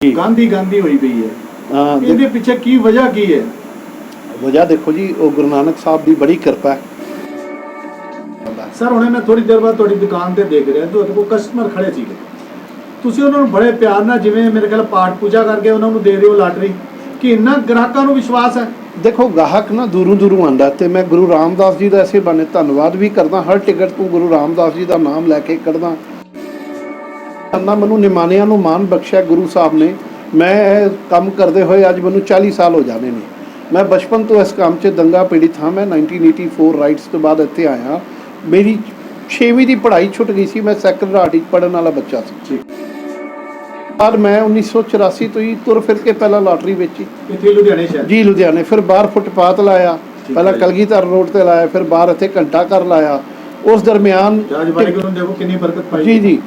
ਗਾਂਧੀ ਗਾਂਧੀ ਹੋਈ ਪਈ ਹੈ। ਇਹਦੇ ਪਿੱਛੇ ਕੀ ਵਜ੍ਹਾ ਕੀ ਹੈ? ਵਜ੍ਹਾ ਦੇਖੋ ਜੀ ਉਹ ਗੁਰੂ ਨਾਨਕ ਸਾਹਿਬ ਦੀ ਬੜੀ ਕਿਰਪਾ ਹੈ। ਸਰ ਹੁਣੇ ਮੈਂ ਥੋੜੀ ਦੇਰ ਬਾਅਦ ਤੁਹਾਡੀ ਦੁਕਾਨ ਤੇ ਦੇਖ ਰਿਹਾ ਤੁਹਾਡੇ ਕੋਲ ਕਸਟਮਰ ਖੜੇ ਸੀਗੇ। ਤੁਸੀਂ ਉਹਨਾਂ ਨੂੰ ਬੜੇ ਪਿਆਰ ਨਾਲ ਜਿਵੇਂ ਮੇਰੇ ਖਿਆਲ ਪਾਠ ਪੂਜਾ ਕਰਕੇ ਉਹਨਾਂ ਨੂੰ ਦੇ ਦਿਓ ਲਾਟਰੀ ਕਿ ਇੰਨਾ ਗ੍ਰਾਹਕਾਂ ਨੂੰ ਵਿਸ਼ਵਾਸ ਹੈ? ਦੇਖੋ ਗਾਹਕ ਨਾ ਦੂਰੋਂ ਦੂਰੋਂ ਆਂਦਾ ਤੇ ਮੈਂ ਗੁਰੂ ਰਾਮਦਾਸ ਜੀ ਦਾ ਐਸੇ ਬਾਨੇ ਧੰਨਵਾਦ ਵੀ ਕਰਦਾ ਹਰ ਟਿਕਟ ਤੋਂ ਗੁਰੂ ਰਾਮਦਾਸ ਜੀ ਦਾ ਨਾਮ ਲੈ ਕੇ ਕੱਢਦਾ। ਅੰਨਾ ਮੈਨੂੰ ਨਿਮਾਨਿਆਂ ਨੂੰ ਮਾਨ ਬਖਸ਼ਿਆ ਗੁਰੂ ਸਾਹਿਬ ਨੇ। ਮੈਂ ਇਹ ਕੰਮ ਕਰਦੇ ਹੋਏ ਅੱਜ ਮੈਨੂੰ 40 ਸਾਲ ਹੋ ਜਾਣੇ ਨੇ। ਮੈਂ ਬਚਪਨ ਤੋਂ ਇਸ ਕੰਮ 'ਚ ਦੰਗਾ ਪੀੜਿਤ ਹਾਂ। ਮੈਂ 1984 ਰਾਈਟਸ ਤੋਂ ਬਾਅਦ ਇੱਥੇ ਆਇਆ। ਮੇਰੀ 6ਵੀਂ ਦੀ ਪੜ੍ਹਾਈ ਛੁੱਟ ਗਈ ਸੀ। ਮੈਂ ਸੈਕੰਡ ਵਿੱਚ ਪੜਨ ਵਾਲਾ ਬੱਚਾ ਸੀ। ਪਰ ਮੈਂ 1984 ਤੋਂ ਹੀ ਤੁਰ ਫਿਰ ਕੇ ਪਹਿਲਾਂ ਲਾਟਰੀ ਵੇਚੀ ਇੱਥੇ ਲੁਧਿਆਣੇ ਸ਼ਹਿਰ। ਜੀ ਲੁਧਿਆਣੇ। ਫਿਰ ਬਾਹਰ ਫੁੱਟਪਾਥ ਲਾਇਆ। ਪਹਿਲਾਂ। ਕਲਗੀਧਰ ਰੋਡ ਤੇ ਲਾਇਆ। ਫਿਰ ਬਾਹਰ ਇੱਥੇ ਘੰਟਾ ਘਰ ਲਾਇਆ। ਉਸ ਦਰਮਿਆਨ ਜੀ। ਜੀ।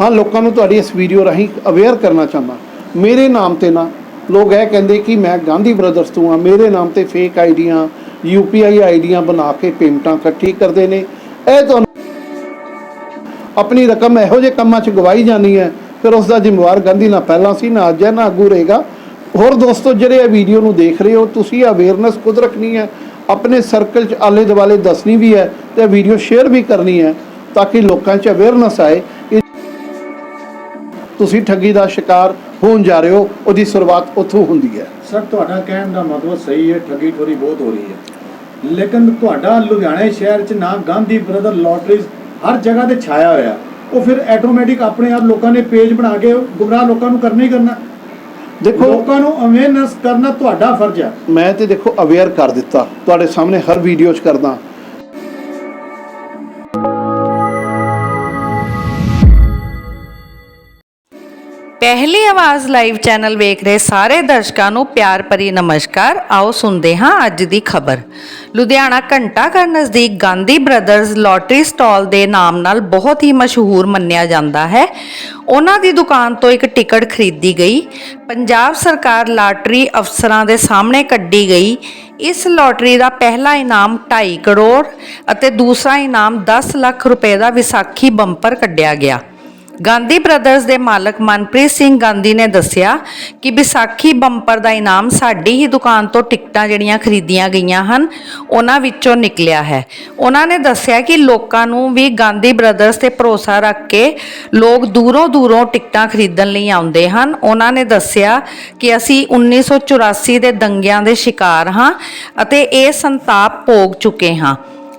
ਹਾਂ, ਲੋਕਾਂ ਨੂੰ ਤੁਹਾਡੀ ਇਸ ਵੀਡੀਓ ਰਾਹੀਂ ਅਵੇਅਰ ਕਰਨਾ ਚਾਹੁੰਦਾ। ਮੇਰੇ ਨਾਮ ਤੇ ਨਾ, ਲੋਕ ਇਹ ਕਹਿੰਦੇ ਕਿ ਮੈਂ ਗਾਂਧੀ ਬ੍ਰਦਰਸ ਤੋਂ ਆ ਮੇਰੇ ਨਾਮ ਤੇ ਫੇਕ ਆਈਡੀਆਂ ਯੂਪੀਆਈ ਆਈਡੀਆਂ ਬਣਾ ਕੇ ਪੇਮੈਂਟਾਂ ਇਕੱਠੀ ਕਰਦੇ ਨੇ। ਇਹ ਤੁਹਾਨੂੰ ਆਪਣੀ ਰਕਮ ਇਹੋ ਜਿਹੇ ਕੰਮਾਂ 'ਚ ਗਵਾਈ ਜਾਣੀ ਹੈ, ਫਿਰ ਉਸ ਦਾ ਜ਼ਿੰਮੇਵਾਰ ਗਾਂਧੀ ਨਾ ਪਹਿਲਾਂ ਸੀ, ਨਾ ਅੱਜ ਹੈ, ਨਾ ਅੱਗੂ ਰਹੇਗਾ। ਹੋਰ ਦੋਸਤੋ, ਜਿਹੜੇ ਇਹ ਵੀਡੀਓ ਨੂੰ ਦੇਖ ਰਹੇ ਹੋ, ਤੁਸੀਂ ਅਵੇਅਰਨੈਸ ਖੁਦ ਰੱਖਣੀ ਹੈ, ਆਪਣੇ ਸਰਕਲ 'ਚ ਆਲੇ ਦੁਆਲੇ ਦੱਸਣੀ ਵੀ ਹੈ ਤੇ ਵੀਡੀਓ ਸ਼ੇਅਰ ਵੀ ਕਰਨੀ ਹੈ, ਤਾਂ ਕਿ ਲੋਕਾਂ 'ਚ ਅਵੇਅਰਨੈਸ ਆਏ। ਤੁਸੀਂ ਠੱਗੀ ਦਾ ਸ਼ਿਕਾਰ ਹੋਣ ਜਾ ਰਹੇ ਹੋ ਉਹਦੀ ਸ਼ੁਰੂਆਤ ਉੱਥੋਂ ਹੁੰਦੀ ਹੈ। ਸਰ ਤੁਹਾਡਾ ਕਹਿਣ ਦਾ ਮਤਲਬ ਸਹੀ ਹੈ ਠੱਗੀ ਠੋਰੀ ਬਹੁਤ ਹੋ ਰਹੀ ਹੈ। ਲੇਕਿਨ ਤੁਹਾਡਾ ਲੁਧਿਆਣੇ ਸ਼ਹਿਰ 'ਚ ਨਾ ਗਾਂਧੀ ਬ੍ਰਦਰ ਲੋਟਰੀਜ਼ ਹਰ ਜਗ੍ਹਾ ਤੇ ਛਾਇਆ ਹੋਇਆ। ਉਹ ਫਿਰ ਆਟੋਮੈਟਿਕ ਆਪਣੇ ਆਪ ਲੋਕਾਂ ਨੇ ਪੇਜ ਬਣਾ ਕੇ ਗੁੰਮਰਾਹ ਲੋਕਾਂ ਨੂੰ ਕਰਨਾ ਹੀ ਕਰਨਾ। ਦੇਖੋ ਲੋਕਾਂ ਨੂੰ ਅਵੇਅਰਨੈਸ ਕਰਨਾ ਤੁਹਾਡਾ ਫਰਜ਼ ਹੈ। ਮੈਂ ਤੇ ਦੇਖੋ ਅਵੇਅਰ ਕਰ ਦਿੱਤਾ। ਤੁਹਾਡੇ ਸਾਹਮਣੇ ਹਰ ਵੀਡੀਓ 'ਚ ਕਰਦਾ। ਪਹਿਲੀ ਆਵਾਜ਼ ਲਾਈਵ ਚੈਨਲ ਵੇਖ ਰਹੇ ਸਾਰੇ ਦਰਸ਼ਕਾਂ ਨੂੰ ਪਿਆਰ ਭਰੀ ਨਮਸਕਾਰ। ਆਓ ਸੁਣਦੇ ਹਾਂ ਅੱਜ ਦੀ ਖਬਰ। ਲੁਧਿਆਣਾ ਘੰਟਾ ਘਰ ਨਜ਼ਦੀਕ ਗਾਂਧੀ ਬ੍ਰਦਰਜ਼ ਲੋਟਰੀ ਸਟਾਲ ਦੇ ਨਾਮ ਨਾਲ ਬਹੁਤ ਹੀ ਮਸ਼ਹੂਰ ਮੰਨਿਆ ਜਾਂਦਾ ਹੈ। ਉਹਨਾਂ ਦੀ ਦੁਕਾਨ ਤੋਂ ਇੱਕ ਟਿਕਟ ਖਰੀਦੀ ਗਈ। ਪੰਜਾਬ ਸਰਕਾਰ ਲਾਟਰੀ ਅਫਸਰਾਂ ਦੇ ਸਾਹਮਣੇ ਕੱਢੀ ਗਈ। ਇਸ ਲੋਟਰੀ ਦਾ ਪਹਿਲਾ ਇਨਾਮ 2.5 ਕਰੋੜ ਅਤੇ ਦੂਸਰਾ ਇਨਾਮ 10 ਲੱਖ ਰੁਪਏ ਦਾ ਵਿਸਾਖੀ ਬੰਪਰ ਕੱਢਿਆ ਗਿਆ। ਗਾਂਧੀ ਬ੍ਰਦਰਸ ਦੇ ਮਾਲਕ ਮਨਪ੍ਰੀਤ ਸਿੰਘ ਗਾਂਧੀ ਨੇ ਦੱਸਿਆ ਕਿ ਵਿਸਾਖੀ ਬੰਪਰ ਦਾ ਇਨਾਮ ਸਾਡੀ ਹੀ ਦੁਕਾਨ ਤੋਂ ਟਿਕਟਾਂ ਜਿਹੜੀਆਂ ਖਰੀਦੀਆਂ ਗਈਆਂ ਹਨ, ਉਹਨਾਂ ਵਿੱਚੋਂ ਨਿਕਲਿਆ ਹੈ। ਉਹਨਾਂ ਨੇ ਦੱਸਿਆ ਕਿ ਲੋਕਾਂ ਨੂੰ ਵੀ ਗਾਂਧੀ ਬ੍ਰਦਰਸ ਤੇ ਭਰੋਸਾ ਰੱਖ ਕੇ ਲੋਕ ਦੂਰੋਂ ਦੂਰੋਂ ਟਿਕਟਾਂ ਖਰੀਦਣ ਲਈ ਆਉਂਦੇ ਹਨ। ਉਹਨਾਂ ਨੇ ਦੱਸਿਆ ਕਿ ਅਸੀਂ 1984 ਦੇ ਦੰਗਿਆਂ ਦੇ ਸ਼ਿਕਾਰ ਹਾਂ ਅਤੇ ਇਹ ਸੰਤਾਪ ਭੋਗ ਚੁੱਕੇ ਹਾਂ।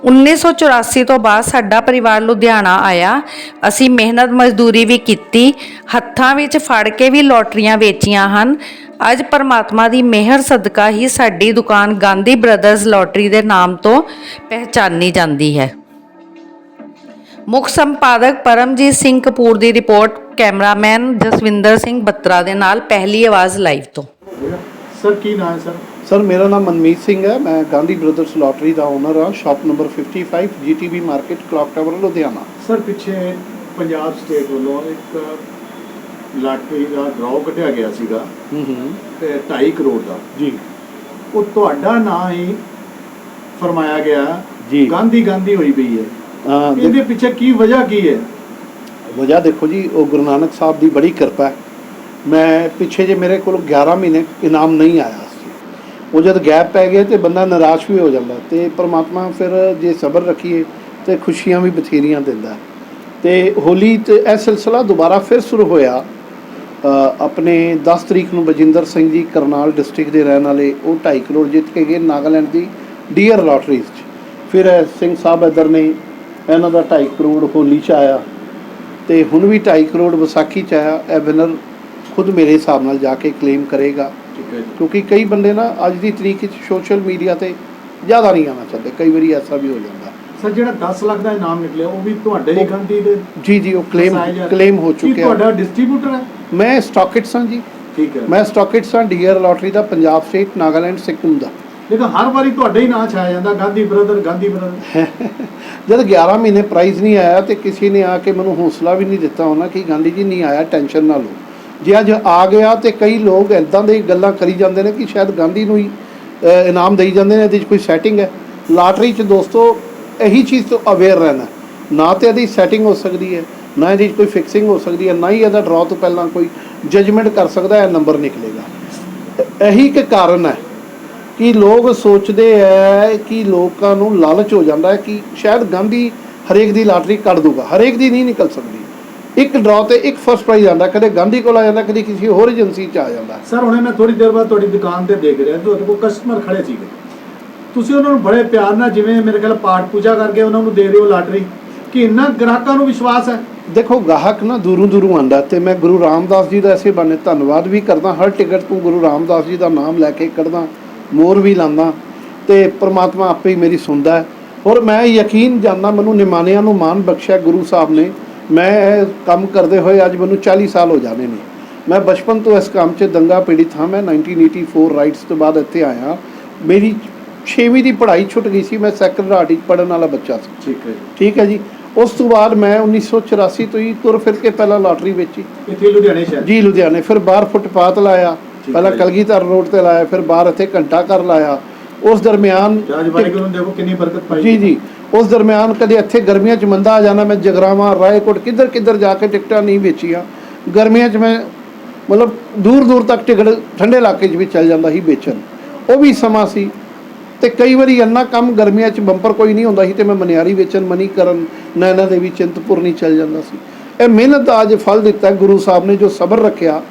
1984 ਤੋਂ ਬਾਅਦ ਸਾਡਾ ਪਰਿਵਾਰ ਲੁਧਿਆਣਾ ਆਇਆ। ਅਸੀਂ ਮਿਹਨਤ ਮਜ਼ਦੂਰੀ ਵੀ ਕੀਤੀ। ਹੱਥਾਂ ਵਿੱਚ ਫੜ ਕੇ ਵੀ ਲੋਟਰੀਆਂ ਵੇਚੀਆਂ ਹਨ। ਅੱਜ ਪਰਮਾਤਮਾ ਦੀ ਮਿਹਰ ਸਦਕਾ ਹੀ ਸਾਡੀ ਦੁਕਾਨ ਗਾਂਧੀ ਬ੍ਰਦਰਜ਼ ਲੋਟਰੀ ਦੇ ਨਾਮ ਤੋਂ ਪਹਿਚਾਨੀ ਜਾਂਦੀ ਹੈ। ਮੁੱਖ ਸੰਪਾਦਕ ਪਰਮਜੀਤ ਸਿੰਘ ਕਪੂਰ ਦੀ ਰਿਪੋਰਟ, ਕੈਮਰਾਮੈਨ ਜਸਵਿੰਦਰ ਸਿੰਘ ਬੱਤਰਾ ਦੇ ਨਾਲ ਪਹਿਲੀ ਆਵਾਜ਼ ਲਾਈਵ ਤੋਂ। ਸਰ, ਕੀ ਨਾਮ ਹੈ, ਸਰ? ਸਰ ਮੇਰਾ ਨਾਮ ਮਨਮੀਤ ਸਿੰਘ ਹੈ। ਮੈਂ ਗਾਂਧੀ ਬ੍ਰਦਰਸ ਲਾਟਰੀ ਦਾ ਓਨਰ ਹਾਂ। Shop number 55 GTB market clock tower Ludhiana. Sir ਪਿੱਛੇ ਪੰਜਾਬ ਸਟੇਟ ਵੱਲੋਂ ਇੱਕ ਲਾਟਰੀ ਦਾ ਡਰਾਅ ਕੱਢਿਆ ਗਿਆ ਸੀਗਾ। ਹੂੰ ਹੂੰ। ਤੇ 2.5 ਕਰੋੜ ਦਾ। ਜੀ। ਉਹ ਤੁਹਾਡਾ ਨਾਂ ਹੀ ਫਰਮਾਇਆ ਗਿਆ। ਜੀ। ਗਾਂਧੀ ਗਾਂਧੀ ਹੋਈ ਪਈ ਹੈ। ਇਹਦੇ ਪਿੱਛੇ ਕੀ ਵਜ੍ਹਾ ਕੀ ਹੈ? ਵਜ੍ਹਾ ਦੇਖੋ ਜੀ ਉਹ ਗੁਰੂ ਨਾਨਕ ਸਾਹਿਬ ਦੀ ਬੜੀ ਕਿਰਪਾ ਹੈ। ਮੈਂ ਪਿੱਛੇ ਜੇ ਮੇਰੇ ਕੋਲ 11 ਮਹੀਨੇ ਇਨਾਮ ਨਹੀਂ ਆਇਆ। ਉਹ ਜਦ ਗੈਪ ਪੈ ਗਿਆ ਤੇ ਬੰਦਾ ਨਿਰਾਸ਼ ਵੀ ਹੋ ਜਾਂਦਾ ਤੇ ਪਰਮਾਤਮਾ ਫਿਰ ਜੇ ਸਬਰ ਰੱਖੀਏ ਤੇ ਖੁਸ਼ੀਆਂ ਵੀ ਬਥੇਰੀਆਂ ਦਿੰਦਾ। ਹੈ। ਤੇ ਹੋਲੀ ਤੇ ਇਹ ਸਿਲਸਿਲਾ ਦੁਬਾਰਾ ਫਿਰ ਸ਼ੁਰੂ ਹੋਇਆ। ਆਪਣੇ 10 ਤਰੀਕ ਨੂੰ ਬਜਿੰਦਰ ਸਿੰਘ ਜੀ ਕਰਨਾਲ ਡਿਸਟ੍ਰਿਕਟ ਦੇ ਰਹਿਣ ਵਾਲੇ, ਉਹ 2.5 ਕਰੋੜ ਜਿੱਤ ਕੇ ਗਏ ਨਾਗਾਲੈਂਡ ਦੀ ਡੀਅਰ ਲਾਟਰੀਜ਼ 'ਚ ਫਿਰ ਸਿੰਘ ਸਾਹਿਬ ਇੱਧਰ ਨੇ, ਇਹਨਾਂ ਦਾ 2.5 ਕਰੋੜ ਹੋਲੀ 'ਚ ਆਇਆ ਤੇ ਹੁਣ ਵੀ 2.5 ਕਰੋੜ ਵਿਸਾਖੀ 'ਚ ਆਇਆ, ਇਹ ਵਿਨਰ ਖੁਦ ਮੇਰੇ ਹਿਸਾਬ ਨਾਲ ਜਾ ਕੇ ਕਲੇਮ ਕਰੇਗਾ। ਕਿਉਂਕਿ ਕਈ ਬੰਦੇ ਨਾ ਅੱਜ ਦੀ ਤਰੀਕ 'ਚ ਸੋਸ਼ਲ ਮੀਡੀਆ ਤੇ ਜ਼ਿਆਦਾ ਨਹੀਂ ਆਉਣਾ ਚਾਹੁੰਦੇ। ਕਈ ਵਾਰੀ ਐਸਾ ਵੀ ਹੋ ਜਾਂਦਾ। ਸਰ ਜਿਹੜਾ 10 ਲੱਖ ਦਾ ਇਨਾਮ ਨਿਕਲਿਆ ਉਹ ਵੀ ਤੁਹਾਡੇ ਹੀ ਗਾਂਧੀ ਦੇ ਜੀ ਜੀ ਉਹ ਕਲੇਮ। ਕਲੇਮ ਹੋ ਚੁੱਕਿਆ। ਤੁਹਾਡਾ ਡਿਸਟ੍ਰੀਬਿਊਟਰ ਹੈ? ਮੈਂ ਸਟਾਕਿਟਸ ਹਾਂ ਜੀ। ਠੀਕ ਹੈ। ਮੈਂ ਸਟਾਕਿਟਸ ਹਾਂ ਡੀਅਰ ਲਾਟਰੀ ਦਾ ਪੰਜਾਬ ਸਟੇਟ ਨਾਗਾਲੈਂਡ ਸਿੱਕਮ ਦਾ। ਲੇਕਿਨ ਹਰ ਵਾਰੀ ਤੁਹਾਡਾ ਹੀ ਨਾਂ ਛਾਇਆ ਜਾਂਦਾ ਗਾਂਧੀ ਬ੍ਰਦਰ ਗਾਂਧੀ ਬ੍ਰਦਰ ਜਦ 11 ਮਹੀਨੇ ਪ੍ਰਾਈਜ਼ ਨਹੀਂ ਆਇਆ ਤੇ ਕਿਸੇ ਨੇ ਆ ਕੇ ਮੈਨੂੰ ਹੌਸਲਾ ਵੀ ਨਹੀਂ ਦਿੱਤਾ ਉਹਨਾਂ ਕਿ ਗਾਂਧੀ ਜੀ ਨਹੀਂ ਆਇਆ ਟੈਨਸ਼ਨ ਨਾ ਲਓ। ਜੇ ਅੱਜ ਆ ਗਿਆ ਤੇ ਕਈ ਲੋਕ ਇਦਾਂ ਦੇ ਗੱਲਾਂ ਕਰੀ ਜਾਂਦੇ ਨੇ ਕਿ ਸ਼ਾਇਦ ਗਾਂਧੀ ਨੂੰ ਹੀ ਇਨਾਮ ਦੇਈ ਜਾਂਦੇ ਨੇ, ਇਹਦੇ 'ਚ ਕੋਈ ਸੈਟਿੰਗ ਹੈ। ਲਾਟਰੀ 'ਚ ਦੋਸਤੋ, ਇਹੀ ਚੀਜ਼ ਤੋਂ ਅਵੇਅਰ ਰਹਿਣਾ। ਨਾ ਤੇ ਇਹਦੀ ਸੈਟਿੰਗ ਹੋ ਸਕਦੀ ਹੈ, ਨਾ ਇਹਦੀ 'ਚ ਕੋਈ ਫਿਕਸਿੰਗ ਹੋ ਸਕਦੀ ਹੈ, ਨਾ ਹੀ ਇਹਦਾ ਡਰਾਅ ਤੋਂ ਪਹਿਲਾਂ ਕੋਈ ਜਜਮੈਂਟ ਕਰ ਸਕਦਾ ਹੈ ਨੰਬਰ ਨਿਕਲੇਗਾ। ਇਹੀ ਕਿ ਕਾਰਨ ਹੈ ਕਿ ਲੋਕ ਸੋਚਦੇ ਹੈ ਕਿ ਲੋਕਾਂ ਨੂੰ ਲਾਲਚ ਹੋ ਜਾਂਦਾ ਹੈ ਕਿ ਸ਼ਾਇਦ ਗਾਂਧੀ ਹਰੇਕ ਦੀ ਲਾਟਰੀ ਕੱਢ ਦੂਗਾ। ਹਰੇਕ ਦੀ ਨਹੀਂ ਨਿਕਲ ਸਕਦੀ। ਇੱਕ ਡਰਾਅ ਤੇ ਇੱਕ ਫਸਟ ਪ੍ਰਾਈਜ਼ ਆਉਂਦਾ ਕਦੇ ਗਾਂਧੀ ਕੋਲ ਆ ਜਾਂਦਾ ਕਦੇ ਕਿਸੇ ਹੋਰ ਏਜੰਸੀ 'ਚ ਆ ਜਾਂਦਾ। ਸਰ ਹੁਣੇ ਮੈਂ ਥੋੜੀ ਦੇਰ ਬਾਅਦ ਤੁਹਾਡੀ ਦੁਕਾਨ ਤੇ ਦੇਖ ਰਿਹਾ ਤੁਹਾਡੇ ਕੋਲ ਕਸਟਮਰ ਖੜੇ ਸੀਗੇ। ਤੁਸੀਂ ਉਹਨਾਂ ਨੂੰ ਬੜੇ ਪਿਆਰ ਨਾਲ ਜਿਵੇਂ ਮੇਰੇ ਖਿਆਲ ਪਾਠ ਪੂਜਾ ਕਰਕੇ ਉਹਨਾਂ ਨੂੰ ਦੇ ਰਹੇ ਹੋ ਲਾਟਰੀ ਕਿ ਇੰਨਾ ਗ੍ਰਾਹਕਾਂ ਨੂੰ ਵਿਸ਼ਵਾਸ ਹੈ? ਦੇਖੋ ਗਾਹਕ ਨਾ ਦੂਰੋਂ ਦੂਰੋਂ ਆਂਦਾ ਤੇ ਮੈਂ ਗੁਰੂ ਰਾਮਦਾਸ ਜੀ ਦਾ ਐਸੇ ਬਾਨੇ ਧੰਨਵਾਦ ਵੀ ਕਰਦਾ ਹਰ ਟਿਕਟ ਤੋਂ ਗੁਰੂ ਰਾਮਦਾਸ ਜੀ ਦਾ ਨਾਮ ਲੈ ਕੇ ਕੱਢਦਾ ਮੋਰ ਵੀ ਲਾਂਦਾ ਤੇ ਪ੍ਰਮਾਤਮਾ ਆਪੇ ਹੀ ਮੇਰੀ ਸੁਣਦਾ ਔਰ ਮੈਂ ਯਕੀਨ ਜਾਣਦਾ ਮੈਨੂੰ ਨਿਮਾਨਿਆਂ ਨੂੰ ਮਾਨ ਬਖਸ਼ਿਆ ਗੁਰੂ ਸਾਹਿਬ ਨੇ ਮੈਂ ਇਹ ਕੰਮ ਕਰਦੇ ਹੋਏ ਅੱਜ ਮੈਨੂੰ 40 ਸਾਲ ਹੋ ਜਾਣੇ ਨੇ। ਮੈਂ ਬਚਪਨ ਤੋਂ ਇਸ ਕੰਮ 'ਚ ਦੰਗਾ ਪੀੜਿਤ ਹਾਂ। ਮੈਂ 1984 ਰਾਈਟਸ ਤੋਂ ਬਾਅਦ ਇੱਥੇ ਆਇਆ। ਮੇਰੀ 6ਵੀਂ ਦੀ ਪੜ੍ਹਾਈ ਛੁੱਟ ਗਈ ਸੀ। ਮੈਂ ਸੈਕੰਡ ਆਰਟ ਵਿੱਚ ਪੜ੍ਹਨ ਵਾਲਾ ਬੱਚਾ ਸੀ। ਠੀਕ ਹੈ ਠੀਕ ਹੈ ਜੀ। ਉਸ ਤੋਂ ਬਾਅਦ ਮੈਂ 1984 ਤੋਂ ਹੀ ਤੁਰ ਫਿਰ ਕੇ ਪਹਿਲਾਂ ਲਾਟਰੀ ਵੇਚੀ ਇੱਥੇ ਲੁਧਿਆਣੇ ਸ਼ਹਿਰ। ਜੀ ਲੁਧਿਆਣੇ। ਫਿਰ ਬਾਹਰ ਫੁੱਟਪਾਥ ਲਾਇਆ। ਪਹਿਲਾਂ। ਕਲਗੀਧਰ ਰੋਡ ਤੇ ਲਾਇਆ। ਫਿਰ ਬਾਹਰ ਇੱਥੇ ਘੰਟਾ ਘਰ ਲਾਇਆ। ਉਸ ਦਰਮਿਆਨ ਤੇ ਅੱਜ ਵਾਹਿਗੁਰੂ ਨੂੰ ਦੇਖੋ ਕਿੰਨੀ ਬਰਕਤ ਪਾਈ। ਜੀ ਜੀ। ਉਸ ਦਰਮਿਆਨ ਕਦੇ ਇੱਥੇ ਗਰਮੀਆਂ 'ਚ ਮੰਦਾ ਆ ਜਾਣਾ, ਮੈਂ ਜਗਰਾਵਾਂ, ਰਾਏਕੋਟ, ਕਿੱਧਰ ਕਿੱਧਰ ਜਾ ਕੇ ਟਿਕਟਾਂ ਨਹੀਂ ਵੇਚੀਆਂ। ਗਰਮੀਆਂ 'ਚ ਮੈਂ ਮਤਲਬ ਦੂਰ ਦੂਰ ਤੱਕ ਟਿਕਟ ਠੰਡੇ ਇਲਾਕੇ 'ਚ ਵੀ ਚੱਲ ਜਾਂਦਾ ਸੀ ਵੇਚਣ। ਉਹ ਵੀ ਸਮਾਂ ਸੀ। ਤੇ ਕਈ ਵਾਰੀ ਇੰਨਾ ਕੰਮ ਗਰਮੀਆਂ 'ਚ ਬੰਪਰ ਕੋਈ ਨਹੀਂ ਹੁੰਦਾ ਸੀ ਤੇ ਮੈਂ ਮਨਿਆਰੀ ਵੇਚਣ, ਮਨੀ ਕਰਨ, ਨੈਣਾ ਦੇਵੀ ਚਿੰਤਪੁਰਨੀ ਚੱਲ ਜਾਂਦਾ ਸੀ। ਇਹ ਮਿਹਨਤ ਦਾ ਅੱਜ ਫਲ ਦਿੱਤਾ ਗੁਰੂ ਸਾਹਿਬ ਨੇ ਜੋ ਸਬਰ ਰੱਖਿਆ।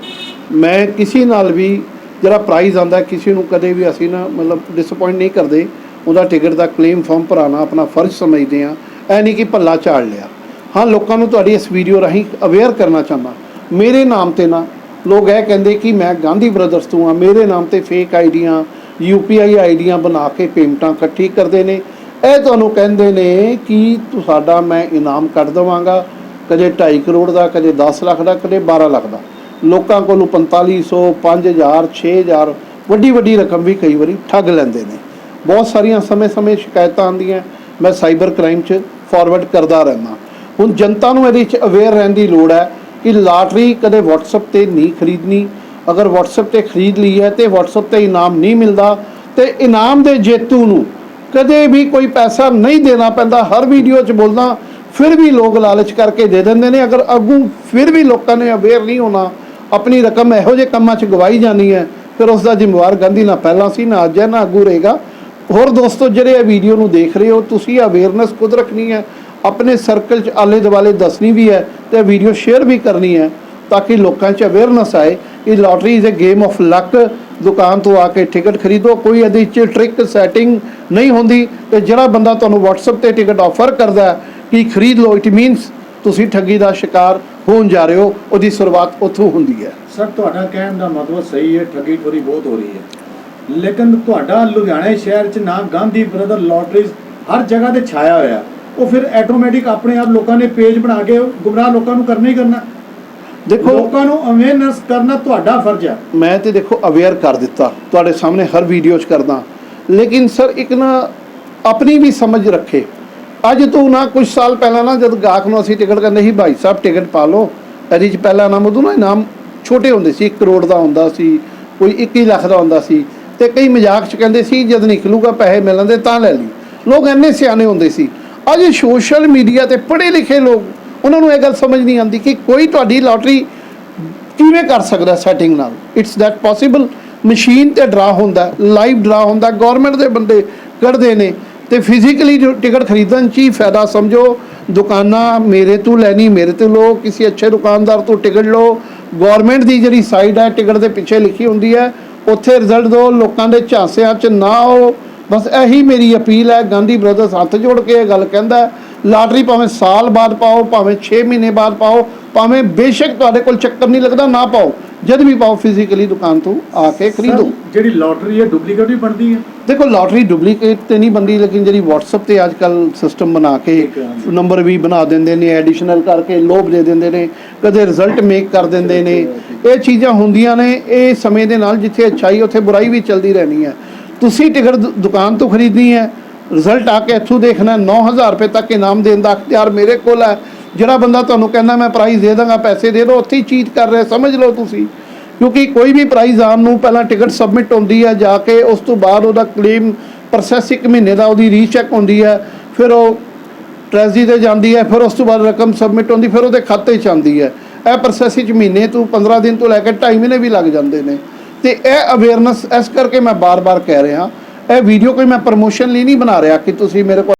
ਮੈਂ ਕਿਸੇ ਨਾਲ ਵੀ ਜਿਹੜਾ ਪ੍ਰਾਈਜ਼ ਆਂਦਾ ਕਿਸੇ ਨੂੰ ਕਦੇ ਵੀ ਅਸੀਂ ਨਾ ਮਤਲਬ ਡਿਸਪਾਇੰਟ ਨਹੀਂ ਕਰਦੇ। ਉਹਦਾ ਟਿਕਟ ਦਾ ਕਲੇਮ ਫਾਰਮ ਭਰਾਣਾ ਆਪਣਾ ਫਰਜ਼ ਸਮਝਦੇ ਆ ਐ ਨਹੀਂ ਕਿ ਭੱਲਾ ਝਾੜ ਲਿਆ। ਹਾਂ, ਲੋਕਾਂ ਨੂੰ ਤੁਹਾਡੀ ਇਸ ਵੀਡੀਓ ਰਾਹੀਂ ਅਵੇਅਰ ਕਰਨਾ ਚਾਹੁੰਦਾ। ਮੇਰੇ ਨਾਮ ਤੇ ਨਾ, ਲੋਕ ਇਹ ਕਹਿੰਦੇ ਕਿ ਮੈਂ ਗਾਂਧੀ ਬ੍ਰਦਰਸ ਤੋਂ ਆ ਮੇਰੇ ਨਾਮ ਤੇ ਫੇਕ ਆਈਡੀਆਂ ਯੂਪੀਆਈ ਆਈਡੀਆਂ ਬਣਾ ਕੇ ਪੇਮੈਂਟਾਂ ਇਕੱਠੀ ਕਰਦੇ ਨੇ। ਇਹ ਤੁਹਾਨੂੰ ਕਹਿੰਦੇ ਨੇ ਕਿ ਤੁਹਾਡਾ ਮੈਂ ਇਨਾਮ ਕੱਢ ਦਵਾਂਗਾ। ਕਦੇ 2.5 ਕਰੋੜ ਦਾ, ਕਦੇ 10 ਲੱਖ ਦਾ, ਕਦੇ 12 ਲੱਖ ਦਾ। ਲੋਕਾਂ ਕੋਲੋਂ 4500 5000 6000 ਵੱਡੀ ਵੱਡੀ ਰਕਮ ਵੀ ਕਈ ਵਾਰੀ ਠੱਗ ਲੈਂਦੇ ਨੇ। ਬਹੁਤ ਸਾਰੀਆਂ ਸਮੇਂ-ਸਮੇਂ ਸ਼ਿਕਾਇਤਾਂ ਆਉਂਦੀਆਂ। ਮੈਂ ਸਾਈਬਰ ਕ੍ਰਾਈਮ 'ਚ ਫਾਰਵਰਡ ਕਰਦਾ ਰਹਿੰਦਾ। ਹੁਣ ਜਨਤਾ ਨੂੰ ਇਹਦੇ 'ਚ ਅਵੇਅਰ ਰਹਿਣ ਦੀ ਲੋੜ ਹੈ ਕਿ ਲਾਟਰੀ ਕਦੇ WhatsApp ਤੇ ਨਹੀਂ ਖਰੀਦਣੀ। ਅਗਰ WhatsApp ਤੇ ਖਰੀਦ ਲਈ ਹੈ ਤੇ WhatsApp ਤੇ ਇਨਾਮ ਨਹੀਂ ਮਿਲਦਾ ਤੇ ਇਨਾਮ ਦੇ ਜੇਤੂ ਨੂੰ ਕਦੇ ਵੀ ਕੋਈ ਪੈਸਾ ਨਹੀਂ ਦੇਣਾ ਪੈਂਦਾ। ਹਰ ਵੀਡੀਓ 'ਚ ਬੋਲਦਾ, ਫਿਰ ਵੀ ਲੋਕ ਲਾਲਚ ਕਰਕੇ ਦੇ ਦਿੰਦੇ ਨੇ। ਅਗਰ ਅੱਗੂ ਫਿਰ ਵੀ ਲੋਕਾਂ ਨੇ ਅਵੇਅਰ ਨਹੀਂ ਹੋਣਾ, ਆਪਣੀ ਰਕਮ ਇਹੋ ਜਿਹੇ ਕੰਮਾਂ 'ਚ ਗਵਾਈ ਜਾਣੀ ਹੈ, ਫਿਰ ਉਸ ਦਾ ਜ਼ਿੰਮੇਵਾਰ ਗਾਂਧੀ ਨਾ ਪਹਿਲਾਂ ਸੀ, ਨਾ ਅੱਜ ਹੈ, ਨਾ ਅੱਗੂ ਰਹੇਗਾ। ਹੋਰ ਦੋਸਤੋ, ਜਿਹੜੇ ਇਹ ਵੀਡੀਓ ਨੂੰ ਦੇਖ ਰਹੇ ਹੋ, ਤੁਸੀਂ ਅਵੇਅਰਨੈਸ ਖੁਦ ਰੱਖਣੀ ਹੈ, ਆਪਣੇ ਸਰਕਲ 'ਚ ਆਲੇ ਦੁਆਲੇ ਦੱਸਣੀ ਵੀ ਹੈ ਤੇ ਵੀਡੀਓ ਸ਼ੇਅਰ ਵੀ ਕਰਨੀ ਹੈ ਤਾਂ ਕਿ ਲੋਕਾਂ 'ਚ ਅਵੇਅਰਨੈਸ ਆਏ ਕਿ lottery is a game of luck ਦੁਕਾਨ ਤੋਂ ਆ ਕੇ ਟਿਕਟ ਖਰੀਦੋ, ਕੋਈ ਇਹਦੇ 'ਚ ਟ੍ਰਿਕ ਸੈਟਿੰਗ ਨਹੀਂ ਹੁੰਦੀ ਤੇ ਜਿਹੜਾ ਬੰਦਾ ਤੁਹਾਨੂੰ WhatsApp ਤੇ ਟਿਕਟ ਆਫਰ ਕਰਦਾ ਕਿ ਖਰੀਦ ਲਓ ਇਟ ਮੀਨਸ ਤੁਸੀਂ ਠੱਗੀ ਦਾ ਸ਼ਿਕਾਰ ਹੋਣ ਜਾ ਰਹੇ ਹੋ, ਉਹਦੀ ਸ਼ੁਰੂਆਤ ਉੱਥੋਂ ਹੁੰਦੀ ਹੈ। ਸਰ, ਤੁਹਾਡਾ ਕਹਿਣ ਦਾ ਮਤਲਬ ਸਹੀ ਹੈ ਠੱਗੀ ਠੋਰੀ ਬਹੁਤ ਹੋ ਰਹੀ ਹੈ। ਲੇਕਿਨ ਤੁਹਾਡਾ ਲੁਧਿਆਣੇ ਸ਼ਹਿਰ 'ਚ ਨਾ ਗਾਂਧੀ ਬ੍ਰਦਰ ਲੋਟਰੀਜ਼ ਹਰ ਜਗ੍ਹਾ ਤੇ ਛਾਇਆ ਹੋਇਆ। ਉਹ ਫਿਰ ਆਟੋਮੈਟਿਕ ਆਪਣੇ ਆਪ ਲੋਕਾਂ ਨੇ ਪੇਜ ਬਣਾ ਕੇ ਗੁੰਮਰਾਹ ਲੋਕਾਂ ਨੂੰ ਕਰਨਾ ਹੀ ਕਰਨਾ। ਦੇਖੋ ਲੋਕਾਂ ਨੂੰ ਅਵੇਅਰਨੈਸ ਕਰਨਾ ਤੁਹਾਡਾ ਫਰਜ਼ ਹੈ। ਮੈਂ ਤੇ ਦੇਖੋ ਅਵੇਅਰ ਕਰ ਦਿੱਤਾ। ਤੁਹਾਡੇ ਸਾਹਮਣੇ ਹਰ ਵੀਡੀਓ 'ਚ ਕਰਦਾ। ਲੇਕਿਨ ਸਰ ਇੱਕ ਨਾ ਆਪਣੀ ਵੀ ਸਮਝ ਰੱਖੇ। ਅੱਜ ਤੋਂ ਨਾ ਕੁਝ ਸਾਲ ਪਹਿਲਾਂ ਨਾ ਜਦ ਗਾਹਕ ਨੂੰ ਅਸੀਂ ਟਿਕਟ ਕਹਿੰਦੇ ਸੀ ਭਾਈ ਸਾਹਿਬ ਟਿਕਟ ਪਾ ਲਓ। 'ਚ ਪਹਿਲਾ ਨਾਮ ਉਦੋਂ ਨਾ ਇਨਾਮ ਛੋਟੇ ਹੁੰਦੇ ਸੀ। 1 ਕਰੋੜ ਦਾ ਹੁੰਦਾ ਸੀ ਕੋਈ 21 ਲੱਖ ਦਾ ਹੁੰਦਾ ਸੀ। ਤੇ ਕਈ ਮਜ਼ਾਕ 'ਚ ਕਹਿੰਦੇ ਸੀ, ਜਦ ਨਿਕਲੂਗਾ ਪੈਸੇ ਮਿਲਣਦੇ ਤਾਂ ਲੈ ਲਈ। ਲੋਕ ਇੰਨੇ ਸਿਆਣੇ ਹੁੰਦੇ ਸੀ। ਅੱਜ ਸੋਸ਼ਲ ਮੀਡੀਆ ਤੇ ਪੜ੍ਹੇ ਲਿਖੇ ਲੋਕ, ਉਹਨਾਂ ਨੂੰ ਇਹ ਗੱਲ ਸਮਝ ਨਹੀਂ ਆਉਂਦੀ ਕਿ ਕੋਈ ਤੁਹਾਡੀ ਲਾਟਰੀ ਕਿਵੇਂ ਕਰ ਸਕਦਾ ਸੈਟਿੰਗ ਨਾਲ। ਇਟਸ ਦੈਟ ਪੋਸੀਬਲ ਮਸ਼ੀਨ ਤੇ ਡਰਾ ਹੁੰਦਾ ਲਾਈਵ ਡਰਾ ਹੁੰਦਾ ਗਵਰਨਮੈਂਟ ਦੇ ਬੰਦੇ ਕੱਢਦੇ ਨੇ। ਤੇ ਫਿਜ਼ੀਕਲੀ ਜੋ ਟਿਕਟ ਖਰੀਦਣ ਚ ਹੀ ਫਾਇਦਾ ਸਮਝੋ, ਦੁਕਾਨਾਂ ਮੇਰੇ ਤੋਂ ਲੈਣੀ, ਮੇਰੇ ਤੋਂ ਲਓ, ਕਿਸੇ ਅੱਛੇ ਦੁਕਾਨਦਾਰ ਤੋਂ ਟਿਕਟ ਲਓ। ਗਵਰਨਮੈਂਟ ਦੀ ਜਿਹੜੀ ਸਾਈਡ ਹੈ ਟਿਕਟ ਦੇ ਪਿੱਛੇ ਲਿਖੀ ਹੁੰਦੀ ਹੈ ਉੱਥੇ ਰਿਜ਼ਲਟ ਦਿਓ ਲੋਕਾਂ ਦੇ ਝਾਂਸਿਆਂ 'ਚ ਨਾ ਆਓ। ਬਸ ਇਹੀ ਮੇਰੀ ਅਪੀਲ ਹੈ ਗਾਂਧੀ ਬ੍ਰਦਰਸ ਹੱਥ ਜੋੜ ਕੇ ਇਹ ਗੱਲ ਕਹਿੰਦਾ ਲਾਟਰੀ ਭਾਵੇਂ ਸਾਲ ਬਾਅਦ ਪਾਓ ਭਾਵੇਂ 6 ਮਹੀਨੇ ਬਾਅਦ ਪਾਓ ਭਾਵੇਂ ਬੇਸ਼ੱਕ ਤੁਹਾਡੇ ਕੋਲ ਚੱਕਰ ਨਹੀਂ ਲੱਗਦਾ ਨਾ ਪਾਓ। ਜਦ ਵੀ ਪਾਓ ਫਿਜ਼ੀਕਲੀ ਦੁਕਾਨ ਤੋਂ ਆ ਕੇ ਖਰੀਦੋ। ਜਿਹੜੀ ਲੋਟਰੀ ਹੈ ਡੁਪਲੀਕੇਟ ਵੀ ਬਣਦੀ ਹੈ? ਦੇਖੋ ਲਾਟਰੀ ਡੁਪਲੀਕੇਟ ਤੇ ਨਹੀਂ ਬੰਦੀ ਲੇਕਿਨ ਜਿਹੜੀ WhatsApp ਤੇ ਅੱਜ ਕੱਲ ਸਿਸਟਮ ਬਣਾ ਕੇ। ਨੰਬਰ ਵੀ ਬਣਾ ਦਿੰਦੇ ਨੇ ਐਡੀਸ਼ਨਲ ਕਰਕੇ ਲੋਭ ਦੇ ਦਿੰਦੇ ਨੇ ਕਦੇ ਰਿਜ਼ਲਟ ਮੇਕ ਕਰ ਦਿੰਦੇ ਨੇ। ਇਹ ਚੀਜ਼ਾਂ ਹੁੰਦੀਆਂ ਨੇ, ਇਹ ਸਮੇਂ ਦੇ ਨਾਲ ਜਿੱਥੇ ਅੱਛਾਈ, ਉੱਥੇ ਬੁਰਾਈ ਵੀ ਚੱਲਦੀ ਰਹਿਣੀ ਹੈ। ਤੁਸੀਂ ਟਿਕਟ ਦੁਕਾਨ ਤੋਂ ਖਰੀਦਣੀ ਹੈ ਰਿਜ਼ਲਟ ਆ ਕੇ ਇੱਥੋਂ ਦੇਖਣਾ 9000 ਰੁਪਏ ਤੱਕ ਇਨਾਮ ਦੇਣ ਦਾ ਅਖਤਿਆਰ ਮੇਰੇ ਕੋਲ ਹੈ। ਜਿਹੜਾ ਬੰਦਾ ਤੁਹਾਨੂੰ ਕਹਿੰਦਾ, ਮੈਂ ਪ੍ਰਾਈਜ਼ ਦੇ ਦਾਂਗਾ, ਪੈਸੇ ਦੇ ਦਿਓ ਉੱਥੇ ਹੀ ਚੀਟ ਕਰ ਰਿਹਾ, ਸਮਝ ਲਓ ਤੁਸੀਂ। ਕਿਉਂਕਿ ਕੋਈ ਵੀ ਪ੍ਰਾਈਜ਼ ਆਉਣ ਨੂੰ ਪਹਿਲਾਂ ਟਿਕਟ ਸਬਮਿਟ ਹੁੰਦੀ ਹੈ, ਜਾ ਕੇ ਉਸ ਤੋਂ ਬਾਅਦ ਉਹਦਾ ਕਲੇਮ ਪ੍ਰੋਸੈਸ ਇੱਕ ਮਹੀਨੇ ਦਾ ਉਹਦੀ ਰੀਚੈਕ ਹੁੰਦੀ ਹੈ, ਫਿਰ ਉਹ ਟ੍ਰੈਜਰੀ ਤੇ ਜਾਂਦੀ ਹੈ, ਫਿਰ ਉਸ ਤੋਂ ਬਾਅਦ ਰਕਮ ਸਬਮਿਟ ਹੁੰਦੀ, ਫਿਰ ਉਹਦੇ ਖਾਤੇ 'ਚ ਆਉਂਦੀ ਹੈ। ਇਹ ਪ੍ਰੋਸੈਸ ਵਿੱਚ ਮਹੀਨੇ ਤੋਂ 15 ਦਿਨ ਤੋਂ ਲੈ ਕੇ 2.5 ਮਹੀਨੇ ਵੀ ਲੱਗ ਜਾਂਦੇ ਨੇ। ਤੇ ਇਹ ਅਵੇਅਰਨੈਸ ਇਸ ਕਰਕੇ ਮੈਂ ਬਾਰ-ਬਾਰ ਕਹਿ ਰਿਹਾ। ਇਹ ਵੀਡੀਓ ਕੋਈ ਮੈਂ ਪ੍ਰਮੋਸ਼ਨ ਲਈ ਨਹੀਂ ਬਣਾ ਰਿਹਾ ਕਿ ਤੁਸੀਂ ਮੇਰੇ ਕੋਲ